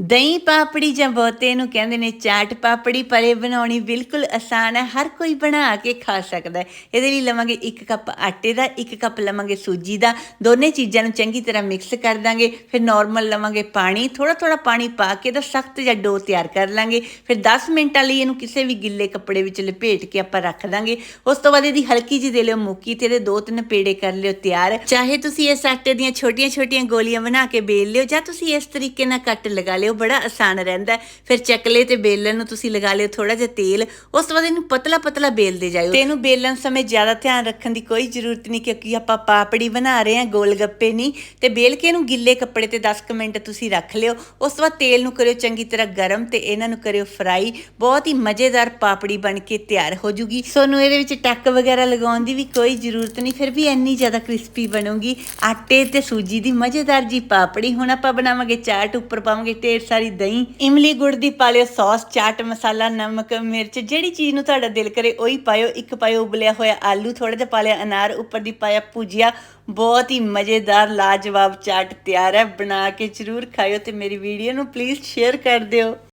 ਦਹੀਂ ਪਾਪੜੀ ਜਾਂ ਬਹੁਤੇ ਨੂੰ ਕਹਿੰਦੇ ਨੇ ਚਾਟ ਪਾਪੜੀ ਪਰ ਇਹ ਬਣਾਉਣੀ ਬਿਲਕੁਲ ਆਸਾਨ ਹੈ, ਹਰ ਕੋਈ ਬਣਾ ਕੇ ਖਾ ਸਕਦਾ ਹੈ। ਇਹਦੇ ਲਈ ਲਵਾਂਗੇ 1 ਕੱਪ ਆਟੇ ਦਾ 1 ਕੱਪ ਲਵਾਂਗੇ ਸੂਜੀ ਦਾ। ਦੋਨੇ ਚੀਜ਼ਾਂ ਨੂੰ ਚੰਗੀ ਤਰ੍ਹਾਂ ਮਿਕਸ ਕਰ ਦਾਂਗੇ। ਫਿਰ ਨਾਰਮਲ ਲਵਾਂਗੇ ਪਾਣੀ ਥੋੜਾ ਥੋੜਾ ਪਾਣੀ ਪਾ ਕੇ ਦਾ ਸਖਤ ਜਿਹਾ ਡੋ ਤਿਆਰ ਕਰ ਲਾਂਗੇ। ਫਿਰ 10 ਮਿੰਟਾਂ ਲਈ ਇਹਨੂੰ ਕਿਸੇ ਵੀ ਗਿੱਲੇ ਕੱਪੜੇ ਵਿੱਚ ਲਪੇਟ ਕੇ ਆਪਾਂ ਰੱਖ ਦਾਂਗੇ। ਉਸ ਤੋਂ ਬਾਅਦ ਇਹਦੀ ਹਲਕੀ ਜਿਹੀ ਦੇ ਲਿਓ ਮੁੱਕੀ ਤੇ ਇਹਦੇ ਦੋ ਤਿੰਨ ਪੇੜੇ ਕਰ ਲਿਓ ਤਿਆਰ। ਚਾਹੇ ਤੁਸੀਂ ਇਸ ਆਟੇ ਦੀਆਂ ਛੋਟੀਆਂ-ਛੋਟੀਆਂ ਗੋਲੀਆਂ ਬਣਾ ਕੇ ਬੇਲ ਲਿਓ ਜਾਂ ਤੁਸੀਂ ਇਸ ਤਰੀਕੇ ਨਾਲ ਕੱਟ ਲਗਾ ਲਿਓ ਬੜਾ ਆਸਾਨ ਰਹਿੰਦਾ ਫਿਰ ਚੱਕਲੇ ਤੇ ਬੇਲਣ ਨੂੰ ਤੁਸੀਂ ਲਗਾ ਲਿਓ ਥੋੜਾ ਜਿਹਾ ਤੇਲ। ਉਸ ਤੋਂ ਬਾਅਦ ਇਹਨੂੰ ਪਤਲਾ-ਪਤਲਾ ਬੇਲਦੇ ਜਾਇਓ। ਤੇ ਇਹਨੂੰ ਬੇਲਣ ਸਮੇਂ ਜ਼ਿਆਦਾ ਧਿਆਨ ਰੱਖਣ ਦੀ ਕੋਈ ਜ਼ਰੂਰਤ ਨਹੀਂ ਕਿਉਂਕਿ ਆਪਾਂ ਪਾਪੜੀ ਬਣਾ ਰਹੇ ਹਾਂ ਗੋਲ ਗੱਪੇ ਨਹੀਂ। ਤੇ ਬੇਲ ਕੇ ਇਹਨੂੰ ਗਿੱਲੇ ਕੱਪੜੇ ਤੇ 10 ਮਿੰਟ ਤੁਸੀਂ ਰੱਖ ਲਿਓ। ਉਸ ਤੋਂ ਬਾਅਦ ਤੇਲ ਨੂੰ ਕਰਿਓ ਚੰਗੀ ਤਰ੍ਹਾਂ ਗਰਮ ਤੇ ਇਹਨਾਂ ਨੂੰ ਕਰਿਓ ਫਰਾਈ। ਬਹੁਤ ਹੀ ਮਜ਼ੇਦਾਰ ਪਾਪੜੀ ਬਣ ਕੇ ਤਿਆਰ ਹੋ ਜੂਗੀ। ਸੋਨੂੰ ਇਹਦੇ ਵਿੱਚ ਟੱਕ ਵਗੈਰਾ ਲਗਾਉਣ ਦੀ ਵੀ ਕੋਈ ਜ਼ਰੂਰਤ ਨਹੀਂ, ਫਿਰ ਵੀ ਇੰਨੀ ਜ਼ਿਆਦਾ ਕ੍ਰਿਸਪੀ ਬਣੂਗੀ। ਆਟੇ ਤੇ ਸੂਜੀ ਦੀ ਮਜ਼ੇਦਾਰ ਜੀ ਪਾਪੜੀ ਹੁਣ ਆਪਾਂ ਬਣਾਵਾਂਗੇ, ਚਾਟ ਉੱਪਰ ਪਾਵਾਂਗੇ ਤੇ ਢੇਰ ਸਾਰੀ ਦਹੀਂ, ਇਮਲੀ ਗੁੜ ਦੀ ਪਾ ਲਿਓ ਸੌਸ, ਚਾਟ ਮਸਾਲਾ, ਨਮਕ, ਮਿਰਚ, ਜਿਹੜੀ ਚੀਜ਼ ਨੂੰ ਤੁਹਾਡਾ ਦਿਲ ਕਰੇ ਉਹੀ ਪਾਇਓ, ਇੱਕ ਪਾਇਓ ਉਬਲਿਆ ਹੋਇਆ ਆਲੂ ਥੋੜਾ ਜਿਹਾ ਪਾ ਲਿਆ ਅਨਾਰ, ਉੱਪਰ ਦੀ ਪਾਇਆ ਭੁਜੀਆ, ਬਹੁਤ ਹੀ ਮਜ਼ੇਦਾਰ, ਲਾਜਵਾਬ ਚਾਟ ਤਿਆਰ ਹੈ, ਬਣਾ ਕੇ ਜ਼ਰੂਰ ਖਾਇਓ ਤੇ ਮੇਰੀ ਵੀਡੀਓ ਨੂੰ ਪਲੀਜ਼ ਸ਼ੇਅਰ ਕਰ ਦਿਓ।